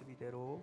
모습 이대로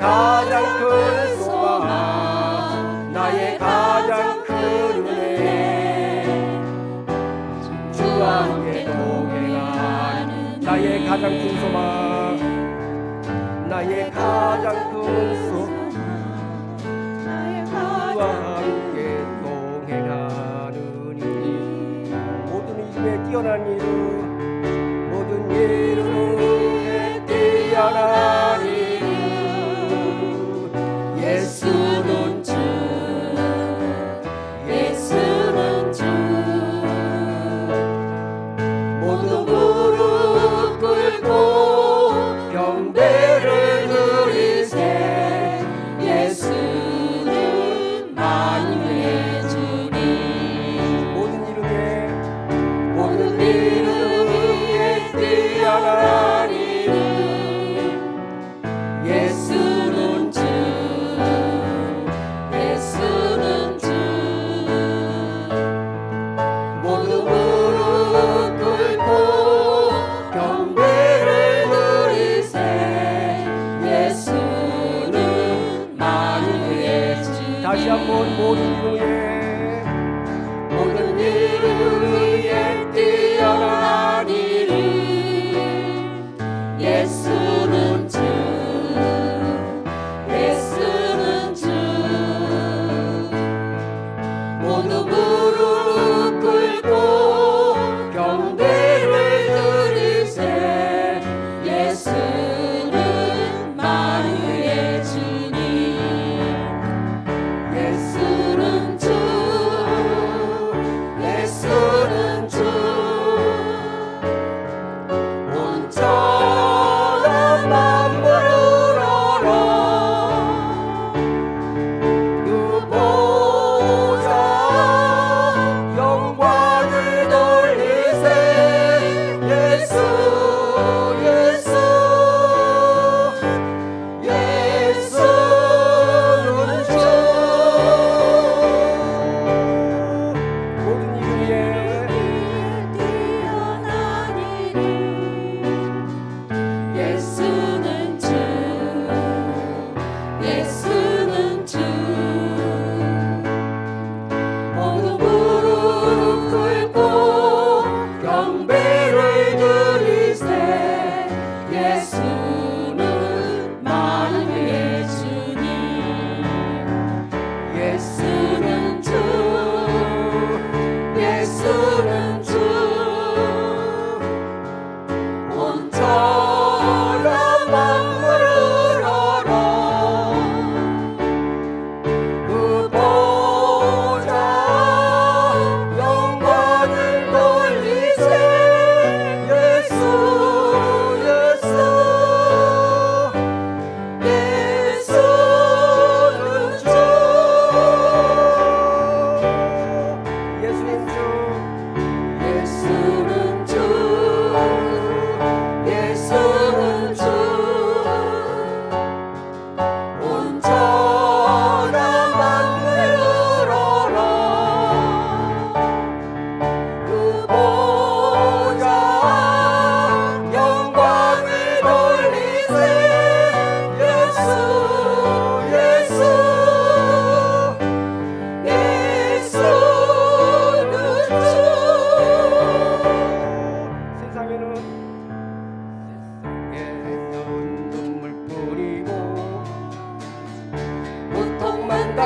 가장 큰 소망. 나의 가장 큰 은혜. 주와 함께 동행하는 나의 가장 큰 소망. 나의 가장 큰 소망. 나의 함께 동행하는 이 음. 모든 일에 뛰어난 이름 모든 일은 모두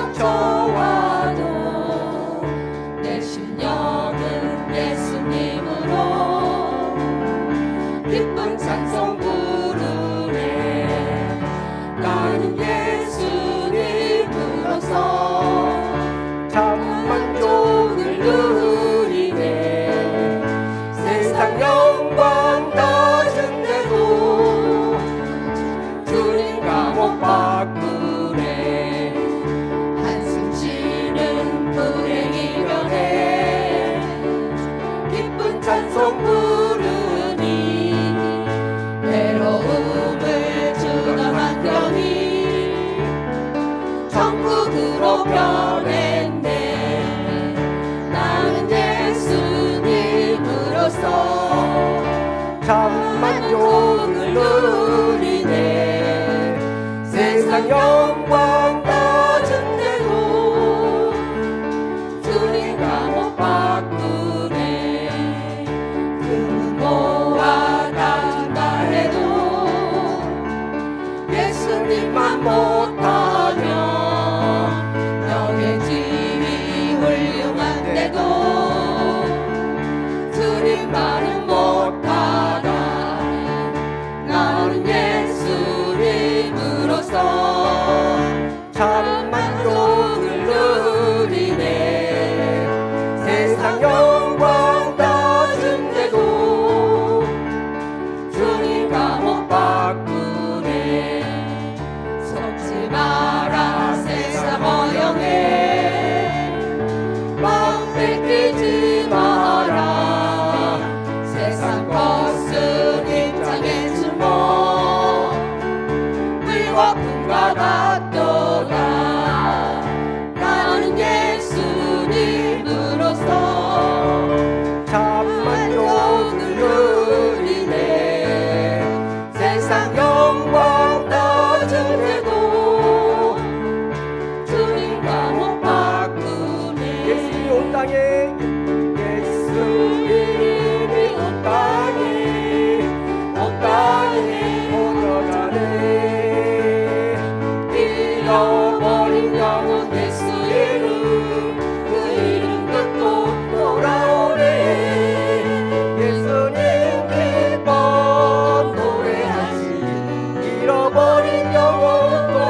victory.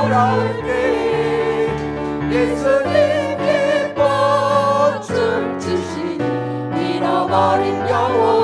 어려울 때 예수님께 꽃을 주신 잃어버린 영혼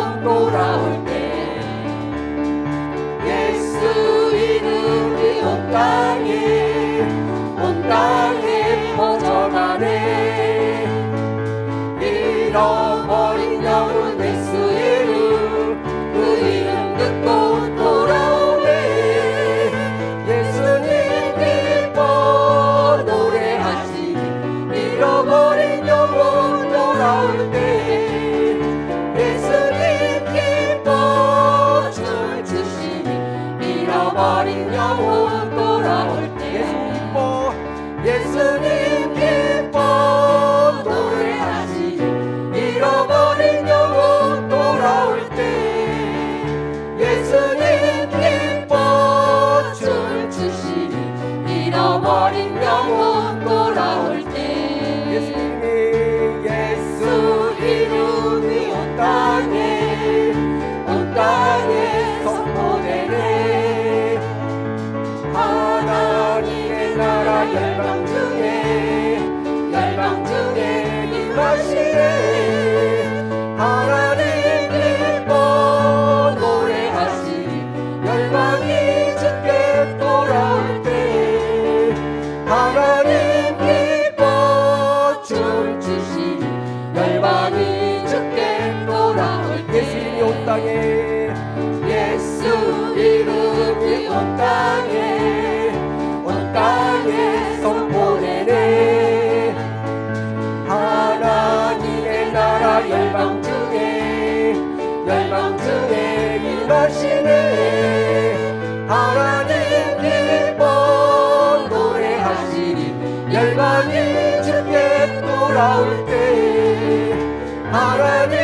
아버지 열반이 주께 돌아올 때 하나님